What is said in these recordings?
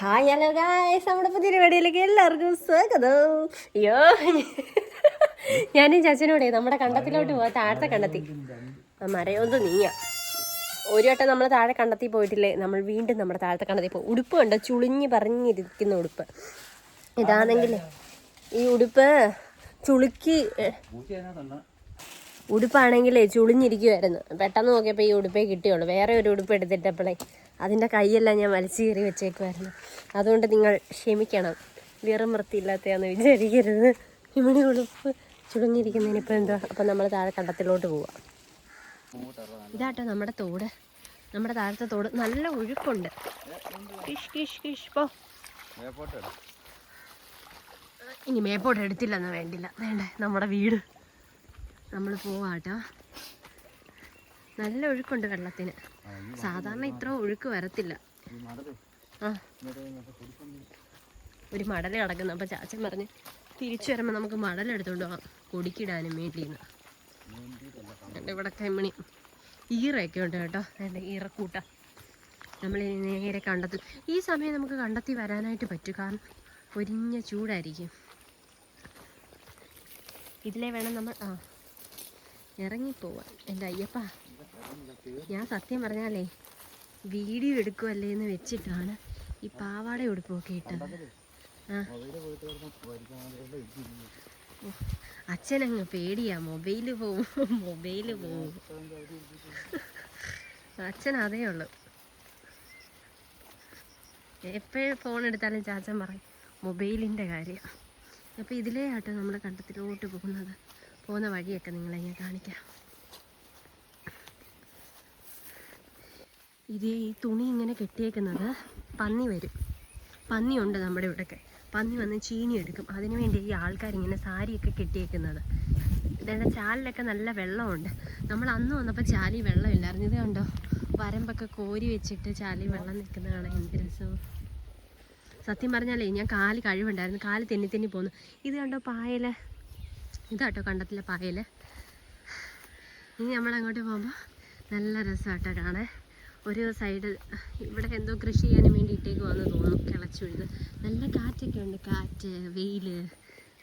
Hi hello guys നമ്മുടെ പുതിയ പരിപാടിയിലേക്ക് എല്ലാവർക്കും സ്വാഗതം. അയ്യോ. ഞാനും ചച്ചനോടെ നമ്മുടെ കണ്ടത്തിലോട്ട് പോവാ. താഴത്തെ കണ്ടെത്തി. മരയൊന്ന് നീങ്ങ ഒരു വട്ടം നമ്മൾ താഴെ കണ്ടെത്തി പോയിട്ടില്ലേ? നമ്മൾ വീണ്ടും നമ്മുടെ താഴത്തെ കണ്ടെത്തി പോകും ഉടുപ്പ് കണ്ടോ? ചുളിഞ്ഞ് പറഞ്ഞിരിക്കുന്ന ഉടുപ്പ്. ഇതാണെങ്കിൽ ഈ ഉടുപ്പ് ചുളുക്കി ഉടുപ്പാണെങ്കിലേ ചുളിഞ്ഞിരിക്കുമായിരുന്നു പെട്ടെന്ന് നോക്കിയപ്പോൾ ഈ ഉടുപ്പേ കിട്ടിയുള്ളൂ. വേറെ ഒരു ഉടുപ്പ് എടുത്തിട്ടപ്പോഴേ അതിന്റെ കൈയെല്ലാം ഞാൻ വലിച്ചു കയറി വെച്ചേക്കുമായിരുന്നു അതുകൊണ്ട് നിങ്ങൾ ക്ഷമിക്കണം. വെറും വൃത്തിയില്ലാത്തയാന്ന് വിചാരിക്കരുത്. ഇവിടെ ഉടുപ്പ് ചുളിഞ്ഞിരിക്കുന്നതിന് ഇപ്പോൾ എന്താ അപ്പം നമ്മൾ താഴെ കണ്ടത്തിലോട്ട് പോവാം. ഇതാട്ടോ നമ്മുടെ തോട്. നമ്മുടെ താഴത്തെ തോട് നല്ല ഒഴുക്കുണ്ട് കിഷ് കിഷ് കിഷ് പോ. ഇനി മേപ്പോട്ട് എടുത്തില്ലെന്ന് വേണ്ടില്ല. വേണ്ടേ നമ്മുടെ വീട്. നമ്മൾ പോവാട്ടോ. നല്ല ഒഴുക്കുണ്ട് വെള്ളത്തിന്. സാധാരണ ഇത്ര ഒഴുക്ക് വരത്തില്ല. ആ. ഒരു മടൽ കിടക്കുന്നു അപ്പം ചാച്ചൻ പറഞ്ഞ് തിരിച്ചു വരുമ്പോൾ നമുക്ക് മടല എടുത്തുകൊണ്ട് കൊടിക്കിടാനും വേണ്ടിന്ന്. എന്റെ ഇവിടെ കൈമണി ഈറയൊക്കെ ഉണ്ട് കേട്ടോ. എന്റെ ഈറക്കൂട്ട. നമ്മൾ നേരെ കണ്ടെത്തി ഈ സമയം നമുക്ക് കണ്ടെത്തി വരാനായിട്ട് പറ്റും. കാരണം പൊരിഞ്ഞ ചൂടായിരിക്കും. ഇതിലെ വേണം നമ്മൾ ആ. ഇറങ്ങിപ്പോവാൻ എന്റെ അയ്യപ്പ ഞാൻ സത്യം പറഞ്ഞാലേ വീഡിയോ എടുക്കുമല്ലേ എന്ന് വെച്ചിട്ടാണ് ഈ പാവാട ഉടുപ്പൊക്കെ ഇട്ടത്. ആ. അച്ഛനങ്ങ് പേടിയാ മൊബൈൽ പോവും മൊബൈൽ പോവും. അച്ഛൻ അതേ ഉള്ളു. എപ്പോഴും ഫോൺ എടുത്താലും ചാച്ചൻ പറയും മൊബൈലിന്റെ കാര്യം. അപ്പോൾ ഇതിലേ ആട്ടോ നമ്മൾ കണ്ടത്തിലോട്ട് പോകുന്നത്. പോകുന്ന വഴിയൊക്കെ നിങ്ങളെ ഞാൻ കാണിക്കാം. ഇത് ഈ തുണി ഇങ്ങനെ കെട്ടിയേക്കുന്നത് പന്നി വരും. പന്നിയുണ്ട് നമ്മുടെ ഇവിടെയൊക്കെ. പന്നി വന്ന് ചീനി എടുക്കും. അതിനു വേണ്ടി ഈ ആൾക്കാർ ഇങ്ങനെ സാരിയൊക്കെ കെട്ടിയേക്കുന്നത്. ഇതേണ്ട ചാലിലൊക്കെ നല്ല വെള്ളമുണ്ട്. നമ്മൾ അന്ന് വന്നപ്പോൾ ചാലി വെള്ളമില്ലായിരുന്നു ഇത് കണ്ടോ? വരമ്പൊക്കെ കോരി വെച്ചിട്ട് ചാലി വെള്ളം നിൽക്കുന്നതാണ് എന്ത് രസവും. സത്യം പറഞ്ഞാലേ ഞാൻ കാൽ കഴിവുണ്ടായിരുന്നു. കാൽ തെന്നി തെന്നി പോന്നു. ഇത് കണ്ടോ പായൽ? ഇതാട്ടോ കണ്ടത്തിലെ പായൽ. ഇനി നമ്മൾ അങ്ങോട്ട് പോകുമ്പോൾ നല്ല രസമാട്ടോ കാണാൻ. ഒരു സൈഡ് ഇവിടെ എന്തോ കൃഷി ചെയ്യാനും വേണ്ടി ഇട്ടേക്കുവാന്ന് തോന്നുന്നു കിളച്ചുഴുത് നല്ല കാറ്റൊക്കെ ഉണ്ട് കാറ്റ് വെയിൽ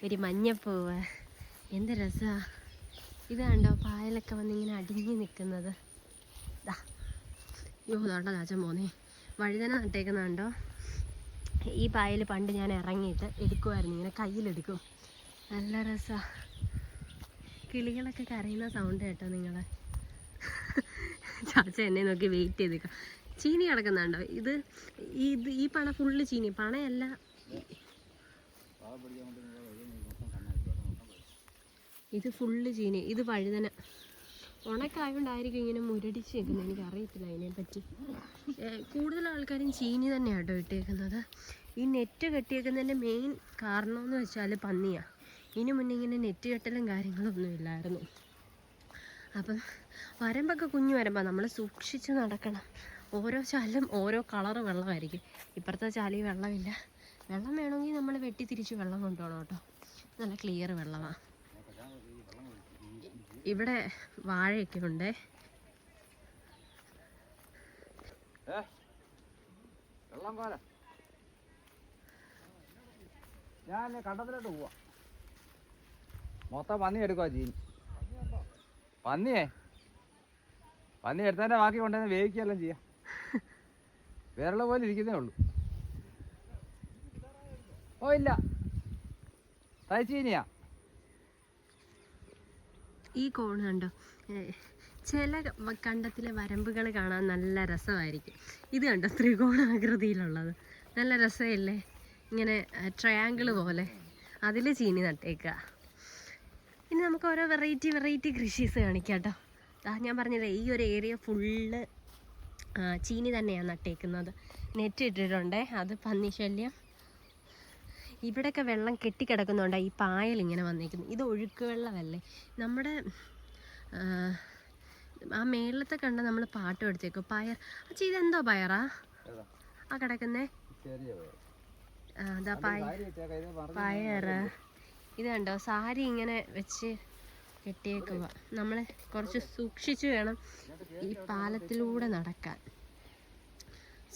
ഒരു മഞ്ഞപ്പൂവ്. എന്ത് രസമാണ് ഇത് പായലൊക്കെ വന്നിങ്ങനെ അടിഞ്ഞു നിൽക്കുന്നത് ദാ. യോ ഇതാണ്ടോ ചാച്ചൻ പോന്നേ. വഴുതന നട്ടേക്കുന്നുണ്ടോ ഈ പായൽ പണ്ട് ഞാൻ ഇറങ്ങിയിട്ട് എടുക്കുമായിരുന്നു ഇങ്ങനെ കയ്യിലെടുക്കും. നല്ല രസാ. കിളികളൊക്കെ കരയുന്ന സൗണ്ട് കേട്ടോ നിങ്ങളെ. ചാച്ച എന്നെ നോക്കി വെയിറ്റ് ചെയ്ത് ചീനി കിടക്കുന്നുണ്ടോ? ഇത് ഇത് ഈ പണ ഫുള്ള് ചീനി പണയല്ല. ഇത് ഫുള്ള് ചീനി ഇത് വഴുതന. ഉണക്കായോണ്ടായിരിക്കും ഇങ്ങനെ മുരടിച്ച് നിൽക്കുന്നത് എനിക്ക് അറിയത്തില്ല അതിനെപ്പറ്റി കൂടുതൽ ആൾക്കാരും ചീനി തന്നെയാണ് കേട്ടോ ഇട്ടേക്കുന്നത്. ഈ നെറ്റ് കെട്ടിയേക്കുന്നതിന്റെ മെയിൻ കാരണം എന്ന് വെച്ചാൽ പന്നിയാണ് ഇതിനു മുന്നേ ഇങ്ങനെ നെറ്റ് കെട്ടലും കാര്യങ്ങളൊന്നും ഇല്ലായിരുന്നു. അപ്പം വരമ്പൊക്കെ കുഞ്ഞു വരമ്പ. നമ്മൾ സൂക്ഷിച്ച് നടക്കണം. ഓരോ ചാലും ഓരോ കളറ് വെള്ളമായിരിക്കും. ഇപ്പുറത്തെ ചാലി വെള്ളമില്ല. വെള്ളം വേണമെങ്കിൽ നമ്മൾ വെട്ടി തിരിച്ച് വെള്ളം കൊണ്ടുപോകണം കേട്ടോ. നല്ല ക്ലിയർ വെള്ളമാണ് ഇവിടെ വാഴയൊക്കെ ഉണ്ട്. ഞാൻ കണ്ടത്തിലോട്ട് പോവാ. മൊത്തം പന്നി എടുക്കുക ജീൻ. പന്നിയേ? പന്നി എടുത്തതിന്റെ ബാക്കി കൊണ്ടുവന്ന് വേവിക്കുകയെല്ലാം ചെയ്യാം. വിരള പോലെ ഇരിക്കുന്നേ ഉള്ളൂ. ഓ ഇല്ല. തയ്ച്ചീനിയാ ഈ കോണ് കണ്ടോ? ചില കണ്ടത്തിലെ വരമ്പുകൾ കാണാൻ നല്ല രസമായിരിക്കും. ഇത് കണ്ടോ? ത്രികോണാകൃതിയിലുള്ളത്. നല്ല രസമില്ലേ? ഇങ്ങനെ ട്രയാങ്കിൾ പോലെ. അതിൽ ചീനി നട്ടേക്കുക. ഇനി നമുക്ക് ഓരോ വെറൈറ്റി വെറൈറ്റി കൃഷീസ് കാണിക്കാം കേട്ടോ ഞാൻ പറഞ്ഞില്ലേ ഈ ഒരു ഏരിയ ഫുള്ള് ചീനി തന്നെയാണ് നട്ടേക്കുന്നത്. നെറ്റ് ഇട്ടിട്ടുണ്ട് അത് പന്നി ശല്യം. ഇവിടെയൊക്കെ വെള്ളം കെട്ടിക്കിടക്കുന്നുണ്ട് ഈ പായൽ ഇങ്ങനെ വന്നിരിക്കുന്നു ഇത് ഒഴുക്ക് വെള്ളമല്ലേ? നമ്മുടെ ആ, മേളത്തെ കണ്ട നമ്മൾ പാട്ട് എടുത്തേക്കും പയർ. അച്ഛ ഇതെന്തോ പയറാ? ആ കിടക്കുന്നേ. അതാ പയർ. പയറ്. ഇത് കണ്ടോ? സാരി ഇങ്ങനെ വെച്ച് കെട്ടിയേക്കുക നമ്മൾ കുറച്ച് സൂക്ഷിച്ചു വേണം ഈ പാലത്തിലൂടെ നടക്കാൻ.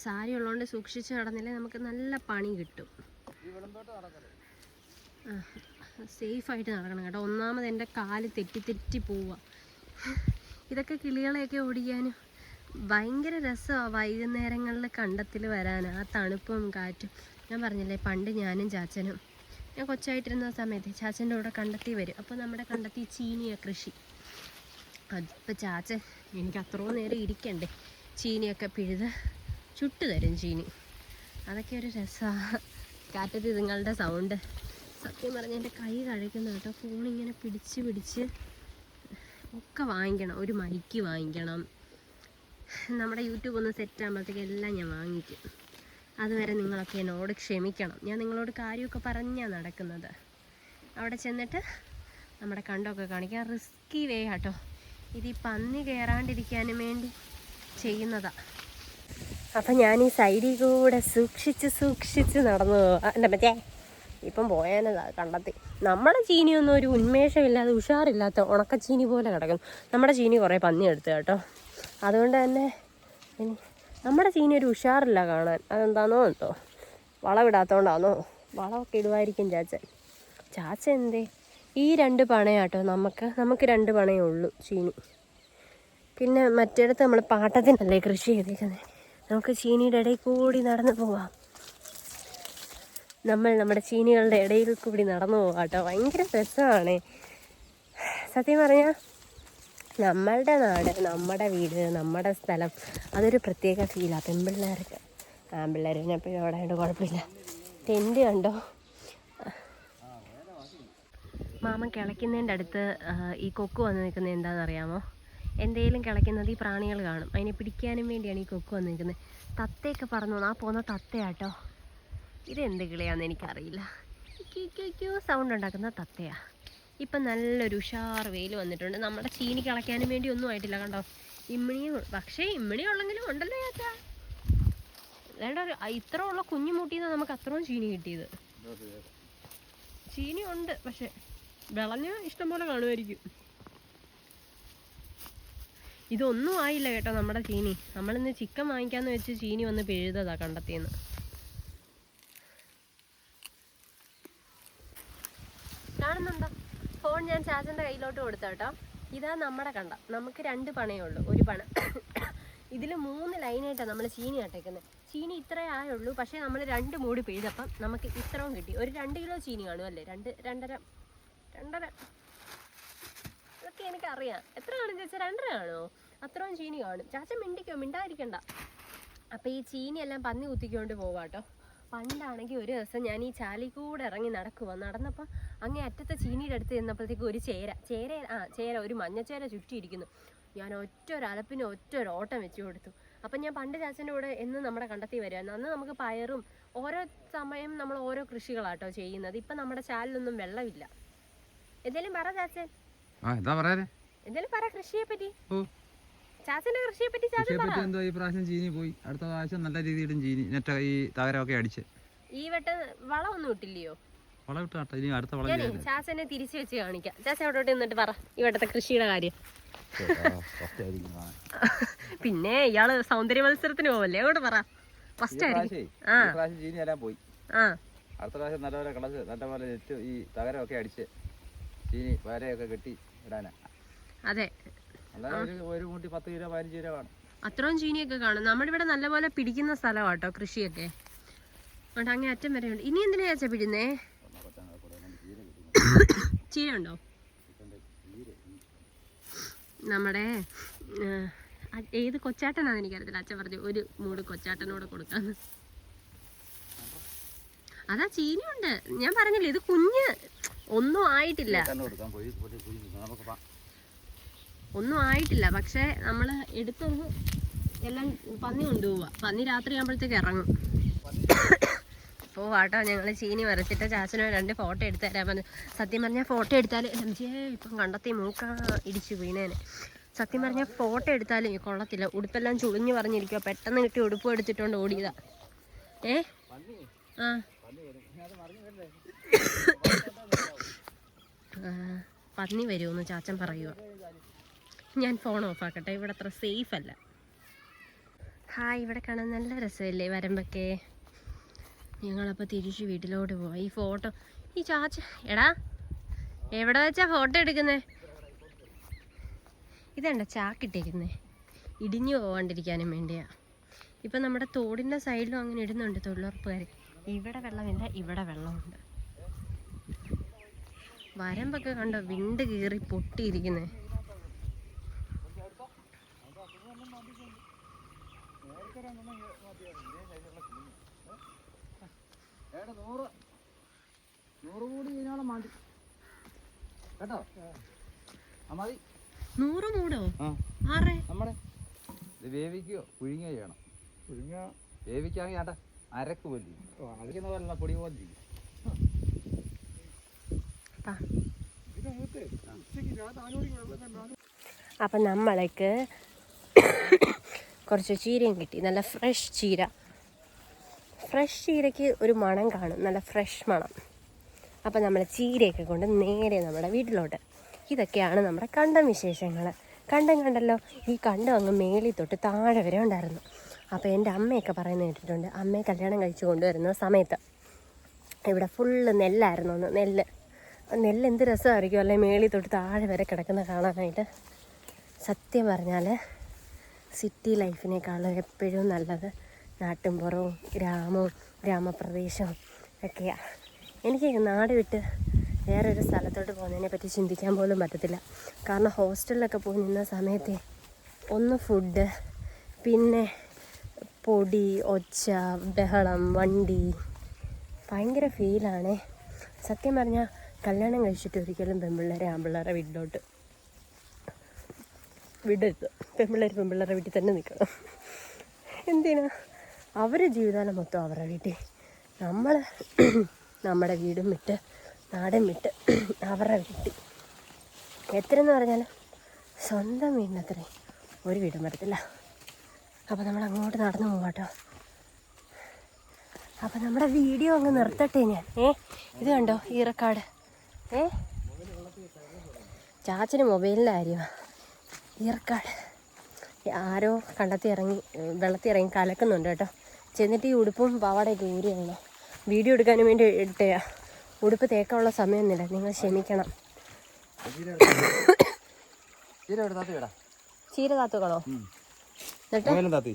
സാരി ഉള്ളതുകൊണ്ട് സൂക്ഷിച്ച് നടന്നില്ലേ നമുക്ക് നല്ല പണി കിട്ടും. സേഫായിട്ട് നടക്കണം കേട്ടോ. ഒന്നാമത് എന്റെ കാൽ തെറ്റി തെറ്റി പോവുക ഇതൊക്കെ കിളികളെയൊക്കെ ഓടിക്കാനും ഭയങ്കര രസമാണ് വൈകുന്നേരങ്ങളിൽ കണ്ടത്തിൽ വരാൻ. ആ തണുപ്പും കാറ്റും. ഞാൻ പറഞ്ഞില്ലേ പണ്ട് ഞാനും ചാച്ചനും ഞാൻ കൊച്ചായിട്ടിരുന്ന സമയത്ത് ചാച്ചന്റെ കൂടെ കണ്ടെത്തി വരും. അപ്പോൾ നമ്മുടെ കണ്ടെത്തി ചീനിയ കൃഷി. അതിപ്പോൾ ചാച്ചൻ എനിക്ക് അത്രയും നേരം ഇരിക്കണ്ടേ. ചീനിയൊക്കെ പിഴുത് ചുട്ട് തരും ചീനി. അതൊക്കെ ഒരു രസമാണ് കാറ്റത്ത് ഇതുങ്ങളുടെ സൗണ്ട് സത്യം പറഞ്ഞാൽ എന്റെ കൈ കഴിക്കുന്ന കേട്ടോ. ഫോണിങ്ങനെ പിടിച്ച് പിടിച്ച് ഒക്കെ വാങ്ങിക്കണം. ഒരു മൈക്ക് വാങ്ങിക്കണം. നമ്മുടെ യൂട്യൂബ് ഒന്ന് സെറ്റ് ആകുമ്പോഴത്തേക്ക് എല്ലാം ഞാൻ വാങ്ങിക്കും. അതുവരെ നിങ്ങളൊക്കെ എന്നോട് ക്ഷമിക്കണം. ഞാൻ നിങ്ങളോട് കാര്യമൊക്കെ പറഞ്ഞാണ് നടക്കുന്നത്. അവിടെ ചെന്നിട്ട് നമ്മുടെ കണ്ടൊക്കെ കാണിക്കാം. റിസ്കി വേ കേട്ടോ ഇത് ഈ പന്നി കയറാണ്ടിരിക്കാനും വേണ്ടി ചെയ്യുന്നതാ. അപ്പം ഞാൻ ഈ സൈഡിൽ കൂടെ സൂക്ഷിച്ച് സൂക്ഷിച്ച് നടന്നു എന്റെ മറ്റേ ഇപ്പം പോയാനതാ കണ്ടെത്തി. നമ്മുടെ ചീനിയൊന്നും ഒരു ഉന്മേഷമില്ലാതെ ഉഷാറില്ലാത്ത ഉണക്കച്ചീനി പോലെ കിടക്കുന്നു. നമ്മുടെ ചീനി കുറേ പന്നി എടുത്തു കേട്ടോ. അതുകൊണ്ട് തന്നെ നമ്മുടെ ചീനി ഒരു ഉഷാറില്ല കാണാൻ. അതെന്താണോ എന്തോ. വളവിടാത്തോണ്ടാണോ വളമൊക്കെ ഇടുമായിരിക്കും ചാച്ച ചാച്ച എന്തേ? ഈ രണ്ട് പണയാട്ടോ നമുക്ക്. നമുക്ക് രണ്ട് പണയേ ഉള്ളൂ ചീനി പിന്നെ മറ്റിടത്ത് നമ്മൾ പാട്ടത്തിനല്ലേ കൃഷി ചെയ്തേക്കുന്നത് നമുക്ക് ചീനിയുടെ ഇടയിൽ കൂടി നടന്നു പോവാം. നമ്മൾ നമ്മുടെ ചീനികളുടെ ഇടയിൽ കൂടി നടന്നു പോവാം കേട്ടോ. ഭയങ്കര രസമാണ്. സത്യം പറഞ്ഞാൽ നമ്മളുടെ നാട് നമ്മുടെ വീട് നമ്മുടെ സ്ഥലം അതൊരു പ്രത്യേക ഫീലാണ് പെൺപിള്ളേർക്ക് ആൺപിള്ളേർ പിന്നെ എപ്പോഴും അവിടെ ആയതുകൊണ്ട് കുഴപ്പമില്ല ടെന്റ് കണ്ടോ? മാമൻ കിളയ്ക്കുന്നതിന്റെ അടുത്ത് ഈ കൊക്ക് വന്ന് നിൽക്കുന്നത് എന്താണെന്ന് അറിയാമോ? എന്തെങ്കിലും കിളയ്ക്കുന്നത് ഈ പ്രാണികൾ കാണും. അതിനെ പിടിക്കാനും വേണ്ടിയാണ് ഈ കൊക്ക് വന്ന് നിൽക്കുന്നത്. തത്തയൊക്കെ പറഞ്ഞു. ആ പോകുന്ന തത്തയാട്ടോ. ഇതെന്ത് കിളിയാണെന്ന് എനിക്കറിയില്ല. ക്യൂ ക്യൂ ക്യൂ സൗണ്ട് ഉണ്ടാക്കുന്ന തത്തയാ. ഇപ്പം നല്ലൊരു ഉഷാർ വെയിൽ വന്നിട്ടുണ്ട്. നമ്മുടെ ചീനി കിളയ്ക്കാനും വേണ്ടി ഒന്നും ആയിട്ടില്ല കണ്ടോ? ഇമ്മിണിയും പക്ഷേ ഇമ്മിണി ഉള്ളെങ്കിലും ഉണ്ടല്ലോ ചേച്ചാ ഒരു ഇത്ര ഉള്ള കുഞ്ഞു മൂട്ടിന്ന് നമുക്ക് അത്രയും ചീനി കിട്ടിയത്. ചീനി ഉണ്ട് പക്ഷെ വിളഞ്ഞ് ഇഷ്ടംപോലെ കാണുമായിരിക്കും. ഇതൊന്നും ആയില്ല കേട്ടോ നമ്മുടെ ചീനി. നമ്മളിന്ന് ചിക്കൻ വാങ്ങിക്കാന്ന് വെച്ച് ചീനി വന്ന് പിഴുതതാ കണ്ടെത്തിയെന്ന്. കാണുന്നുണ്ടോ? ഞാൻ ചാച്ചന്റെ കയ്യിലോട്ട് കൊടുത്ത കേട്ടോ. ഇതാ നമ്മുടെ കണ്ട. നമുക്ക് രണ്ട് പണയേ ഉള്ളൂ. ഒരു പണം. ഇതിൽ മൂന്ന് ലൈനായിട്ടാണ് നമ്മൾ ചീനി അട്ടയ്ക്കുന്നത് ചീനി ഇത്രേ ആയുള്ളൂ. പക്ഷേ നമ്മൾ രണ്ട് മൂടി പെയ്തപ്പം നമുക്ക് ഇത്രയും കിട്ടി. ഒരു രണ്ട് കിലോ ചീനി കാണും അല്ലേ? രണ്ട് രണ്ടര രണ്ടര. ഇതൊക്കെ എനിക്കറിയാം. എത്ര കാണും ചേച്ചാ? രണ്ടര കാണുമോ? അത്രയും ചീനി കാണും. ചാച്ച മിണ്ടിക്കോ? മിണ്ടായിരിക്കണ്ട അപ്പം ഈ ചീനിയെല്ലാം പന്നി കുത്തിക്കൊണ്ട് പോവാട്ടോ പണ്ടാണെങ്കിൽ ഒരു ദിവസം ഞാൻ ഈ ചാലി കൂടെ ഇറങ്ങി നടക്കുക നടന്നപ്പോൾ അങ്ങേ അറ്റത്തെ ചീനിയുടെ അടുത്ത് ചെന്നപ്പോഴത്തേക്ക് ഒരു ചേര ചേര ആ ചേര ഒരു മഞ്ഞച്ചേര ചുറ്റിയിരിക്കുന്നു. ഞാൻ ഒറ്റ ഒരു അലപ്പിന് ഒറ്റ ഒരു ഓട്ടം വെച്ച് കൊടുത്തു. അപ്പം ഞാൻ പണ്ട് ചാച്ചന്റെ കൂടെ എന്ന് നമ്മുടെ കണ്ടെത്തി വരുമായിരുന്നു അന്ന് നമുക്ക് പയറും ഓരോ സമയം നമ്മൾ ഓരോ കൃഷികളാട്ടോ ചെയ്യുന്നത്. ഇപ്പം നമ്മുടെ ചാലിലൊന്നും വെള്ളമില്ല. എന്തേലും പറ ചാച്ചൻ. എന്തേലും പറ കൃഷിയെ പറ്റി ചാച്ചന്റെ കൃഷിയെ പറ്റി ചാച്ചൻ പറ. എന്തോ ഈ പ്രാവശ്യം ചീനി പോയി. അടുത്ത പ്രാവശ്യം നല്ല രീതിയിലും ചീനി നെറ്റ ഈ തകരമൊക്കെ അടിച്ച്. ഈ വട്ടം വളമൊന്നും ഇട്ടില്ലയോ? വളം ഇട്ട് നട്ടോ. ഇനി അടുത്ത വളം ഞാനേ ചാച്ചനെ തിരിച്ചു വെച്ച് കാണിക്കാം. ചാച്ച അവിടെ നിന്നിട്ട് പറ കൃഷിയുടെ കാര്യം. പിന്നെ ഇയാൾ സൗന്ദര്യ മത്സരത്തിന് പോവല്ലേ? അങ്ങോട്ട് പറ. ഫസ്റ്റ് ആയിരിക്കും. ആ. പ്രാവശ്യം ചീനി എല്ലാം പോയി. ആ. അടുത്ത പ്രാവശ്യം നല്ലപോലെ കളച്ച് നല്ലപോലെ നെറ്റ് ഈ തകരമൊക്കെ അടിച്ച് ചീനി വരയൊക്കെ കെട്ടി ഇടാനാ. അതെ. ഒരു കൂട്ടി പത്ത് കിലോ പതിനഞ്ച് കിലോ കാണും അത്രയും ചീനിയൊക്കെ കാണും. നമ്മുടെ ഇവിടെ നല്ലപോലെ പിടിക്കുന്ന സ്ഥലമാട്ടോ കൃഷിയൊക്കെ. അതുകൊണ്ട് അങ്ങനെ അറ്റം വരെ ഉണ്ട്. ഇനി എന്തിനാ ചേച്ചാ പിടുന്നേ ചീര ഉണ്ടോ നമ്മുടെ ഏത് കൊച്ചാട്ടനാന്ന് എനിക്കറിയത്തില്ല. അച്ഛൻ പറഞ്ഞു ഒരു മൂട് കൊച്ചാട്ടനോട് കൊടുക്കാന്ന്. അതാ ചീനിയുണ്ട്. ഞാൻ പറഞ്ഞില്ലേ ഇത് കുഞ്ഞ് ഒന്നും ആയിട്ടില്ല കണ്ണു കൊടുക്കാൻ പോയി പോയി പോയി നമുക്ക് പാ- ഒന്നും ആയിട്ടില്ല. പക്ഷെ നമ്മൾ എടുത്തത് എല്ലാം പന്നി കൊണ്ടുപോവാ. പന്നി രാത്രി ആകുമ്പോഴത്തേക്ക് ഇറങ്ങും. പോവാട്ടോ. ഞങ്ങൾ ചീനി വരച്ചിട്ട് ചാച്ചനോ രണ്ട് ഫോട്ടോ എടുത്ത് തരാൻ പറഞ്ഞു. സത്യം പറഞ്ഞാൽ ഫോട്ടോ എടുത്താൽ എംജിയെ ഇപ്പം കണ്ടെത്തി മൂക്ക ഇടിച്ചു വീണേനെ. സത്യം പറഞ്ഞാൽ ഫോട്ടോ എടുത്താലും കൊള്ളത്തില്ല. ഉടുപ്പെല്ലാം ചുളിഞ്ഞു പറഞ്ഞിരിക്കുക പെട്ടെന്ന് കിട്ടി ഉടുപ്പ് എടുത്തിട്ടുണ്ട് ഓടിയതാ. ഏ? ആ, പന്നി വരുമെന്ന് ചാച്ചൻ പറയുക ഞാൻ ഫോൺ ഓഫാക്കട്ടെ ഇവിടെ അത്ര സേഫ് അല്ല. ഹായ് ഇവിടെ കാണാൻ നല്ല രസമില്ലേ വരമ്പൊക്കെ? ഞങ്ങളപ്പോൾ തിരിച്ച് വീട്ടിലോട്ട് പോവാം ഈ ഫോട്ടോ ഈ ചാച്ച എടാ എവിടെ വെച്ചാ ഫോട്ടോ എടുക്കുന്നേ? ഇതണ്ട ചാക്കിട്ടേക്കുന്നേ ഇടിഞ്ഞു പോവാണ്ടിരിക്കാനും വേണ്ടിയാ. ഇപ്പം നമ്മുടെ തോടിന്റെ സൈഡിലും അങ്ങനെ ഇടുന്നുണ്ട് തൊഴിലുറപ്പുകാർ ഇവിടെ വെള്ളമില്ല ഇവിടെ വെള്ളമുണ്ട്. വരമ്പൊക്കെ കണ്ടോ വിണ്ട് കീറി പൊട്ടിയിരിക്കുന്നേ. ഏട്ടാ നൂറ് നൂറ് കൂടി ഇതിനോളം മാറ്റി കേട്ടോ മതി നൂറ് മൂടോ നമ്മുടെ ഇത് വേവിക്കുകയോ പുഴുങ്ങുകയോ ചെയ്യണം പുഴുങ്ങ വേവിക്കാമെങ്കിൽ ഏട്ടാ അരക്ക് പോലെ അരക്കുന്ന അരയ്ക്കുന്ന പോലെ പൊടി പോലെ അപ്പം നമ്മൾക്ക് കുറച്ച് ചീരയും കിട്ടി. നല്ല ഫ്രഷ് ചീര. ഫ്രഷ് ചീരയ്ക്ക് ഒരു മണം കാണും. നല്ല ഫ്രഷ് മണം. അപ്പോൾ നമ്മൾ ചീരയൊക്കെ കൊണ്ട് നേരെ നമ്മുടെ വീട്ടിലോട്ട്. ഇതൊക്കെയാണ് നമ്മുടെ കണ്ടം വിശേഷങ്ങൾ കണ്ടം കണ്ടല്ലോ? ഈ കണ്ടം അങ്ങ് മേളിൽ തൊട്ട് താഴെ വരെ ഉണ്ടായിരുന്നു. അപ്പോൾ എന്റെ അമ്മയൊക്കെ പറയുന്നത് കേട്ടിട്ടുണ്ട്. അമ്മയെ കല്യാണം കഴിച്ചു കൊണ്ടുവരുന്ന സമയത്ത്. ഇവിടെ ഫുള്ള് നെല്ലായിരുന്നു ഒന്ന്. നെല്ല്. നെല്ല് എന്ത് രസമായിരിക്കും അല്ലെ? മേളിൽ തൊട്ട് താഴെ വരെ കിടക്കുന്ന കാണാനായിട്ട്. സത്യം പറഞ്ഞാൽ സിറ്റി ലൈഫിനേക്കാളും എപ്പോഴും നല്ലത് നാട്ടിൻപുറവും ഗ്രാമവും ഗ്രാമപ്രദേശവും ഒക്കെയാണ് എനിക്ക് നാട് വിട്ട് വേറൊരു സ്ഥലത്തോട്ട് പോകുന്നതിനെ പറ്റി ചിന്തിക്കാൻ പോലും പറ്റത്തില്ല. കാരണം ഹോസ്റ്റലിലൊക്കെ പോയി നിന്ന സമയത്തെ ഒന്ന് ഫുഡ് പിന്നെ പൊടി ഒച്ച ബഹളം വണ്ടി ഭയങ്കര ഫീലാണേ സത്യം പറഞ്ഞാൽ കല്യാണം കഴിച്ചിട്ട് ഒരിക്കലും പെൺപിള്ളേരെ ആൺപിള്ളേരെ വീട്ടിലോട്ട് വിടരുത്. പെൺപിള്ളേർ പെൺപിള്ളേരുടെ വീട്ടിൽ തന്നെ നിൽക്കണം. എന്തിനാ? അവരെ ജീവിതകാലം മൊത്തം അവരുടെ വീട്ടിൽ. നമ്മൾ നമ്മുടെ വീടും വിട്ട് നാടും വിട്ട് അവരുടെ വീട്ടിൽ. എത്രയെന്ന് പറഞ്ഞാൽ സ്വന്തം വീടിനത്രേ ഒരു വീടും വരത്തില്ല. അപ്പോൾ നമ്മൾ അങ്ങോട്ട് നടന്നു പോകാട്ടോ അപ്പോൾ നമ്മുടെ വീഡിയോ അങ്ങ് നിർത്തട്ടെ ഞാൻ. ഏ? ഇത് കണ്ടോ ഈ ഈറക്കാട് ഏ? ചാച്ചന് മൊബൈലിന്റെ കാര്യമാണ് ഈറക്കാട് ആരോ കണ്ടെത്തി ഇറങ്ങി വെള്ളത്തിൽ ഇറങ്ങി കലക്കുന്നുണ്ട് കേട്ടോ. ചെന്നിട്ട് ഈ ഉടുപ്പും പാവാടയൊക്കെ ഊരിയാണ് വീഡിയോ എടുക്കാനും വേണ്ടി ഇട്ടയാ ഉടുപ്പ് തേക്കാനുള്ള സമയമൊന്നുമില്ല. നിങ്ങൾ ക്ഷമിക്കണം. ചീര താത്തുകളോ എന്നിട്ട്? മൊബൈലും താത്തി.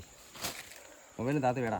മൊബൈലും താത്തി വേടാ.